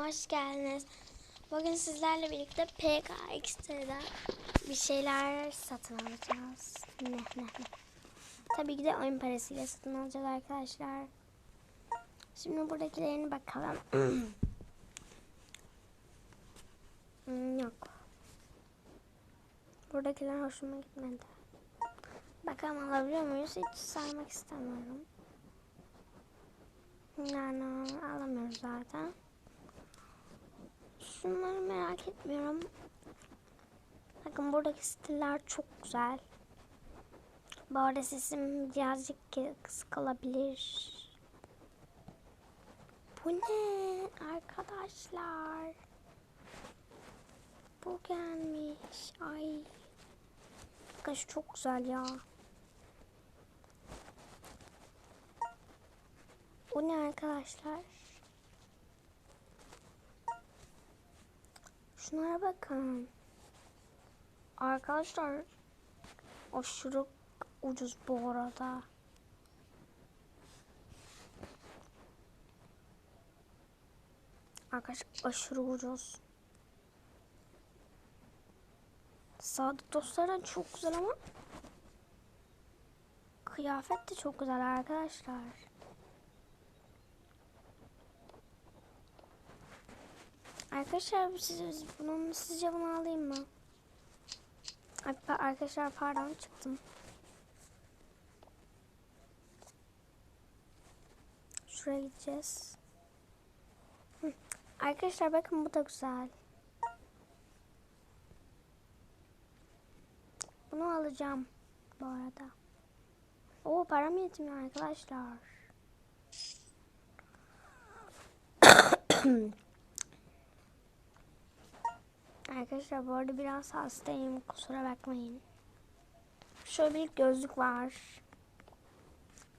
Hoş geldiniz. Bugün sizlerle birlikte PKX'de bir şeyler satın alacağız. Ne ne ne. Tabii ki de oyun parasıyla satın alacağız arkadaşlar. Şimdi buradakilerine bakalım. Hmm, Yok. Buradakiler hoşuma gitmedi. Bakalım alabiliyor muyuz? Hiç saymak istemiyorum. Yani alamıyoruz zaten. Şunları merak etmiyorum. Bakın buradaki stiller çok güzel. Bu arada sesim birazcık kısık olabilir. Bu ne arkadaşlar? Bu gelmiş. Ay. Şu çok güzel ya. Bu ne arkadaşlar? Şunlara bakın. Arkadaşlar aşırı ucuz bu arada. Arkadaşlar aşırı ucuz. Sadık dostlardan çok güzel ama kıyafet de çok güzel arkadaşlar. Arkadaşlar siz, bunun sizce bunu alayım mı? Arkadaşlar pardon çıktım. Şuraya gideceğiz. Arkadaşlar bakın bu da güzel. Bunu alacağım bu arada. Oo param yetmiyor arkadaşlar. Arkadaşlar bu arada biraz hastayım. Kusura bakmayın. Şöyle bir gözlük var.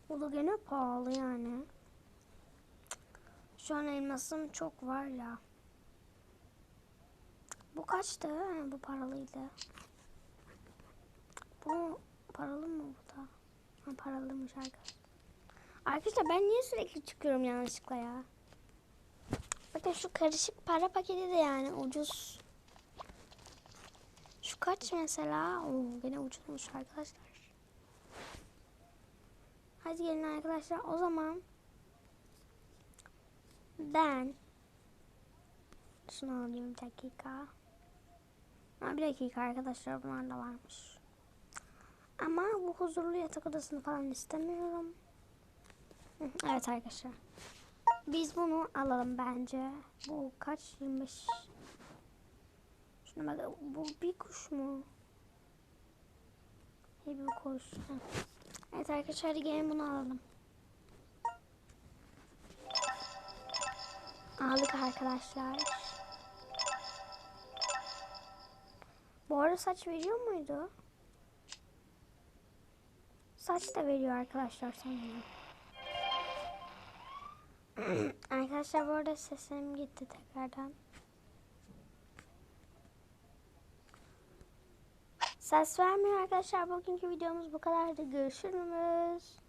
Bu da gene pahalı yani. Şu an elmasım çok var ya. Bu kaçtı? Bu paralıydı. Bu paralı mı bu da? Ha, paralıymış arkadaşlar. Arkadaşlar ben niye sürekli çıkıyorum yanlışlıkla ya? Bakın şu karışık para paketi de yani ucuz. Şu kaç mesela? Oo, gene ucuzmuş arkadaşlar. Hadi gelin arkadaşlar. O zaman ben şunu alayım bir dakika. Ha, bir dakika arkadaşlar bunlar da varmış. Ama bu huzurlu yatak odasını falan istemiyorum. Evet arkadaşlar. Biz bunu alalım bence. Bu kaç? 25 Şuna bu bir kuş mu? İyi bir kuş. Evet arkadaşlar hadi gelin bunu alalım. Aldık arkadaşlar. Bu arada saç veriyor muydu? Saç da veriyor arkadaşlar sanırım. arkadaşlar bu arada sesim gitti tekrardan. Ses vermiyor arkadaşlar. Bugünkü videomuz bu kadardı. Görüşürüz.